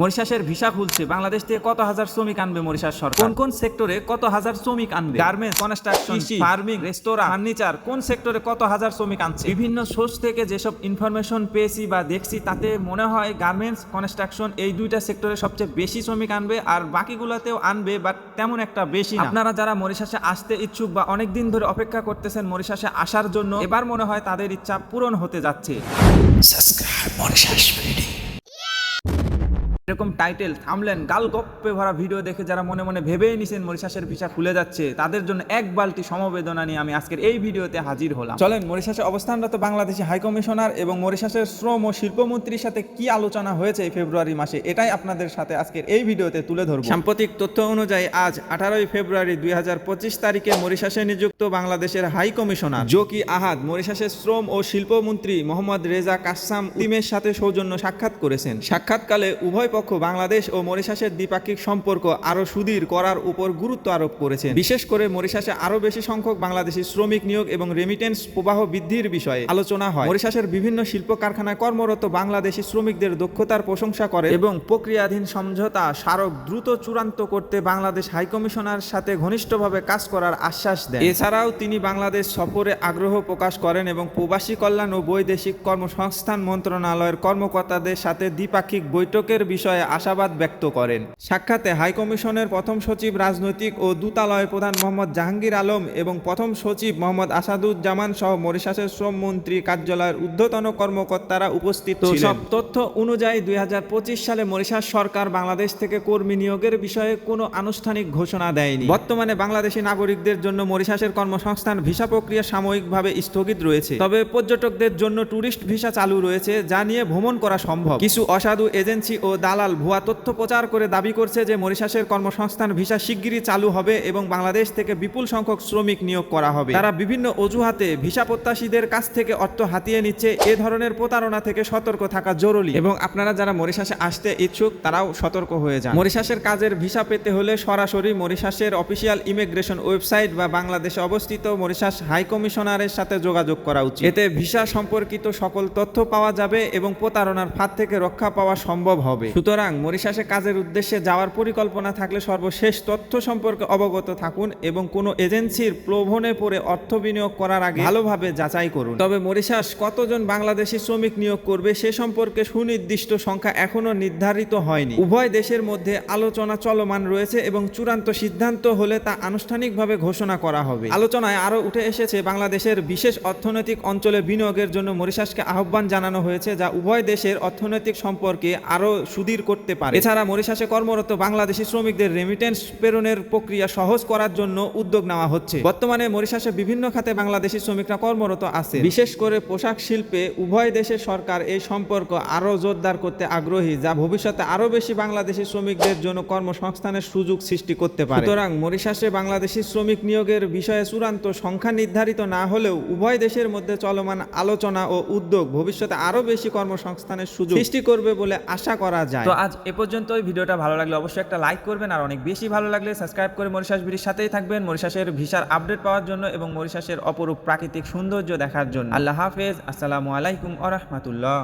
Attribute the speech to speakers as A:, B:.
A: মরিশাসের visa খুলছে। বাংলাদেশ থেকে কত হাজার শ্রমিক আনবে মরিশাস সরকার? কোন কোন সেক্টরে কত হাজার শ্রমিক আনবে? Garments construction farming restaurant furniture কোন সেক্টরে কত হাজার শ্রমিক আনছে? বিভিন্ন সোর্স থেকে যেসব ইনফরমেশন পেয়েছি বা দেখছি তাতে মনে হয় গার্মেন্টস কনস্ট্রাকশন এই দুইটা সেক্টরে সবচেয়ে বেশি শ্রমিক আনবে আর বাকিগুলোতেও আনবে বাট তেমন একটা বেশি আপনারা যারা মরিশাসে আসতে ইচ্ছুক বা অনেক দিন ধরে অপেক্ষা করতেছেন মরিশাসে আসার জন্য এবার মনে হয় তাদের ইচ্ছা পূরণ হতে যাচ্ছে। এরকম টাইটেল থামলেন, গাল গপ্পে ভরা ভিডিও দেখে যারা মনে মনে ভেবেই নিছেন মরিশাসের ভিসা খুলে যাচ্ছে, তাদের জন্য এক বালতি সমবেদনা নিয়ে আমি আজকের এই ভিডিওতে হাজির হলাম। চলেন মরিশাসে অবস্থানরত বাংলাদেশি হাই কমিশনার এবং মরিশাসের শ্রম ও শিল্পমন্ত্রীর সাথে কি আলোচনা হয়েছে এই ফেব্রুয়ারি মাসে, এটাই আপনাদের সাথে আজকের এই ভিডিওতে তুলে ধরব। সাম্প্রতিক তথ্য অনুযায়ী আজ আঠারোই ফেব্রুয়ারি দুই হাজার পঁচিশ তারিখে মরিশাসে নিযুক্ত বাংলাদেশের হাই কমিশনার জোকি আহাদ মরিশাসের শ্রম ও শিল্পমন্ত্রী মোহাম্মদ রেজা কাসাম তিমের সাথে সৌজন্য সাক্ষাৎ করেছেন। সাক্ষাৎকালে উভয় পক্ষ বাংলাদেশ ও মরিশাসের দ্বিপাক্ষিক সম্পর্ক আরও সুদীর করার উপর গুরুত্ব আরোপ করেছেন। বিশেষ করে মরিশাসে আরও বেশি সংখ্যক বাংলাদেশি শ্রমিক নিয়োগ এবং রেমিটেন্স প্রবাহ বৃদ্ধির বিষয়ে আলোচনা হয়। মরিশাসের বিভিন্ন শিল্প কারখানায় কর্মরত বাংলাদেশি শ্রমিকদের দক্ষতার প্রশংসা করে এবং প্রক্রিয়াধীন সমঝোতা স্মারক দ্রুত চূড়ান্ত করতে বাংলাদেশ হাইকমিশনার সাথে ঘনিষ্ঠভাবে কাজ করার আশ্বাস দেন। এছাড়াও তিনি বাংলাদেশ সফরে আগ্রহ প্রকাশ করেন এবং প্রবাসী কল্যাণ ও বৈদেশিক কর্মসংস্থান মন্ত্রণালয়ের কর্মকর্তাদের সাথে দ্বিপাক্ষিক বৈঠকের বিষয়ে আশাবাদ ব্যক্ত করেন। সাক্ষাতে হাইকমিশনের প্রথম সচিব রাজনৈতিক ও দূতালয় প্রধান মোহাম্মদ জাহাঙ্গীর আলম এবং প্রথম সচিব মোহাম্মদ আসাদুজ্জামান সহ মরিশাসের শ্রমমন্ত্রী কার্যালয়ের ঊর্ধ্বতন কর্মকর্তারা উপস্থিত সব তথ্য অনুযায়ী দুই সালে মরিশাস সরকার বাংলাদেশ থেকে কর্মী নিয়োগের বিষয়ে কোনো আনুষ্ঠানিক ঘোষণা দেয়নি। বর্তমানে বাংলাদেশি নাগরিকদের জন্য মরিশাসের কর্মসংস্থান ভিসা প্রক্রিয়া সাময়িকভাবে স্থগিত রয়েছে। তবে পর্যটকদের জন্য ট্যুরিস্ট ভিসা চালু রয়েছে যা নিয়ে ভ্রমণ করা সম্ভব। কিছু অসাধু এজেন্সি ও দালাল ভুয়া তথ্য প্রচার করে দাবি করছে যে মরিশাসের কর্মসংস্থান ভিসা শিগগিরই চালু হবে এবং বাংলাদেশ থেকে বিপুল সংখ্যক শ্রমিক নিয়োগ করা হবে। তারা বিভিন্ন অজুহাতে ভিসা প্রত্যাশীদের কাছ থেকে অর্থ হাতিয়ে নিচ্ছে। এ ধরনের প্রতারণা থেকে সতর্ক থাকা জরুরি এবং আপনারা যারা মরিশাসে আসতে ইচ্ছুক, তারাও সতর্ক হয়ে যান। মরিশাসের কাজের ভিসা পেতে হলে সরাসরি মরিশাসের অফিসিয়াল ইমিগ্রেশন ওয়েবসাইট বা বাংলাদেশে অবস্থিত মরিশাস হাই কমিশনারের সাথে যোগাযোগ করা উচিত। এতে ভিসা সম্পর্কিত সকল তথ্য পাওয়া যাবে এবং প্রতারণার ফাঁদ থেকে রক্ষা পাওয়া সম্ভব হবে। সুতরাং মরিশাসে কাজের উদ্দেশ্যে যাওয়ার পরিকল্পনা থাকলে সর্বশেষ তথ্য সম্পর্কে অবগত থাকুন এবং কোনো এজেন্সির প্রলোভনে পড়ে অর্থ বিনিয়োগ করার আগে ভালোভাবে যাচাই করুন। তবে মরিশাস কতজন বাংলাদেশি শ্রমিক নিয়োগ করবে সে সম্পর্কে সুনির্দিষ্ট সংখ্যা এখনও নির্ধারিত হয়নি। উভয় দেশের মধ্যে আলোচনা চলমান রয়েছে এবং চূড়ান্ত সিদ্ধান্ত হলে তা আনুষ্ঠানিকভাবে ঘোষণা করা হবে। আলোচনায় আরও উঠে এসেছে, বাংলাদেশের বিশেষ অর্থনৈতিক অঞ্চলে বিনিয়োগের জন্য মরিশাসকে আহ্বান জানানো হয়েছে যা উভয় দেশের অর্থনৈতিক সম্পর্কে আরও সুদীর করতে পারে। এছাড়া মরিশাসে কর্মরত বাংলাদেশি শ্রমিকদের রেমিটেন্স প্রেরণের প্রক্রিয়া সহজ করার জন্য উদ্যোগ নেওয়া হচ্ছে। বর্তমানে মরিশাসে বিভিন্ন খাতে বাংলাদেশি শ্রমিকরা কর্মরত আছে বিশেষ করে পোশাক শিল্পে উভয় দেশের সরকার এই সম্পর্ক আরও জোরদার করতে আগ্রহী, যা ভবিষ্যতে আরও বেশি বাংলাদেশি শ্রমিকদের জন্য কর্মসংস্থানের সুযোগ সৃষ্টি করতে পারে। সুতরাং মরিশাসে বাংলাদেশি শ্রমিক নিয়োগের বিষয়ে চূড়ান্ত সংখ্যা নির্ধারিত না হলেও উভয় দেশের মধ্যে চলমান আলোচনা ও উদ্যোগ ভবিষ্যতে আরও বেশি কর্মসংস্থানের সুযোগ সৃষ্টি করবে বলে আশা করা যায়। তো আজ এ পর্যন্ত ওই ভিডিওটা ভালো লাগলে অবশ্যই একটা লাইক করবেন, আর অনেক বেশি ভালো লাগলে সাবস্ক্রাইব করে মরিশাস ভিডির সাথেই থাকবেন। মরিশাসের ভিসার আপডেট পাওয়ার জন্য এবং মরিশাসের অপরূপ প্রাকৃতিক সৌন্দর্য দেখার জন্য। আল্লাহ হাফেজ। আসসালামু আলাইকুম আ রহমতুল্লাহ।